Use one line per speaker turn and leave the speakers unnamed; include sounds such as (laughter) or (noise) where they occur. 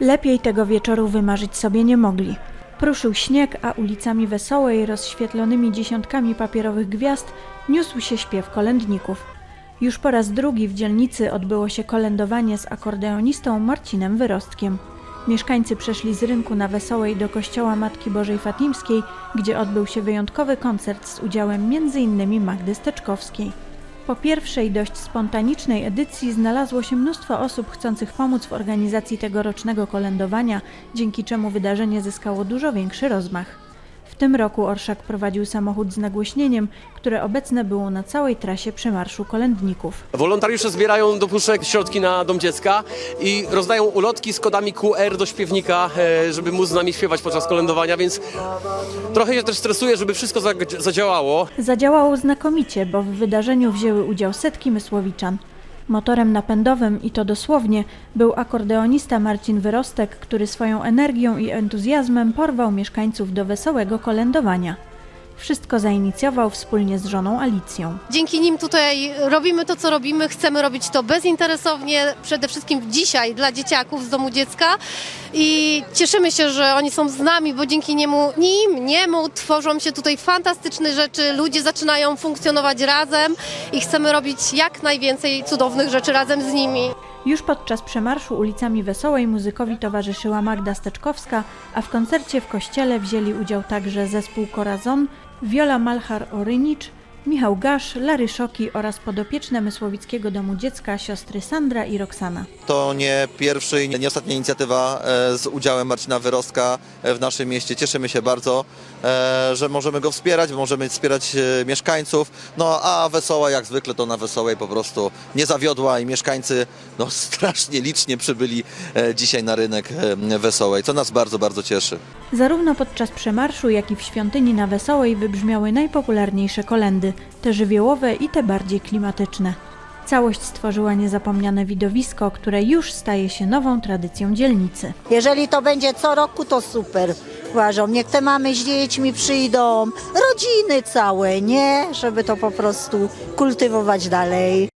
Lepiej tego wieczoru wymarzyć sobie nie mogli. Pruszył śnieg, a ulicami Wesołej, rozświetlonymi dziesiątkami papierowych gwiazd, niósł się śpiew kolędników. Już po raz drugi w dzielnicy odbyło się kolędowanie z akordeonistą Marcinem Wyrostkiem. Mieszkańcy przeszli z rynku na Wesołej do kościoła Matki Bożej Fatimskiej, gdzie odbył się wyjątkowy koncert z udziałem m.in. Magdy Steczkowskiej. Po pierwszej, dość spontanicznej edycji znalazło się mnóstwo osób chcących pomóc w organizacji tegorocznego kolędowania, dzięki czemu wydarzenie zyskało dużo większy rozmach. W tym roku Orszak prowadził samochód z nagłośnieniem, które obecne było na całej trasie przemarszu kolędników.
Wolontariusze zbierają do puszek środki na Dom Dziecka i rozdają ulotki z kodami QR do śpiewnika, e, żeby móc z nami śpiewać podczas kolędowania, więc trochę się też stresuję, żeby wszystko zadziałało.
Zadziałało znakomicie, bo w wydarzeniu wzięły udział setki mysłowiczan. Motorem napędowym, i to dosłownie, był akordeonista Marcin Wyrostek, który swoją energią i entuzjazmem porwał mieszkańców do wesołego kolędowania. Wszystko zainicjował wspólnie z żoną Alicją.
Dzięki nim tutaj robimy to, co robimy. Chcemy robić to bezinteresownie, przede wszystkim dzisiaj dla dzieciaków z domu dziecka. I cieszymy się, że oni są z nami, bo dzięki niemu, nim, niemu tworzą się tutaj fantastyczne rzeczy. Ludzie zaczynają funkcjonować razem i chcemy robić jak najwięcej cudownych rzeczy razem z nimi.
Już podczas przemarszu ulicami Wesołej muzykowi towarzyszyła Magda Steczkowska, a w koncercie w kościele wzięli udział także zespół Corazon, Wiola Malchar-Orynicz, Michał Gasz, Lary Szoki oraz podopieczne Mysłowickiego Domu Dziecka siostry Sandra i Roxana.
To nie pierwsza i nie ostatnia inicjatywa e, z udziałem Marcina Wyrostka e, w naszym mieście. Cieszymy się bardzo, e, że możemy go wspierać, możemy wspierać mieszkańców. No a Wesoła jak zwykle to na Wesołej po prostu nie zawiodła i mieszkańcy no, (laughs) strasznie licznie przybyli dzisiaj na rynek Wesołej, co nas bardzo, bardzo cieszy.
Zarówno podczas przemarszu, jak i w świątyni na Wesołej wybrzmiały najpopularniejsze kolendy, te żywiołowe i te bardziej klimatyczne. Całość stworzyła niezapomniane widowisko, które już staje się nową tradycją dzielnicy.
Jeżeli to będzie co roku, to super. Uważam, niech te mamy z dziećmi przyjdą, rodziny całe, nie? Żeby to po prostu kultywować dalej.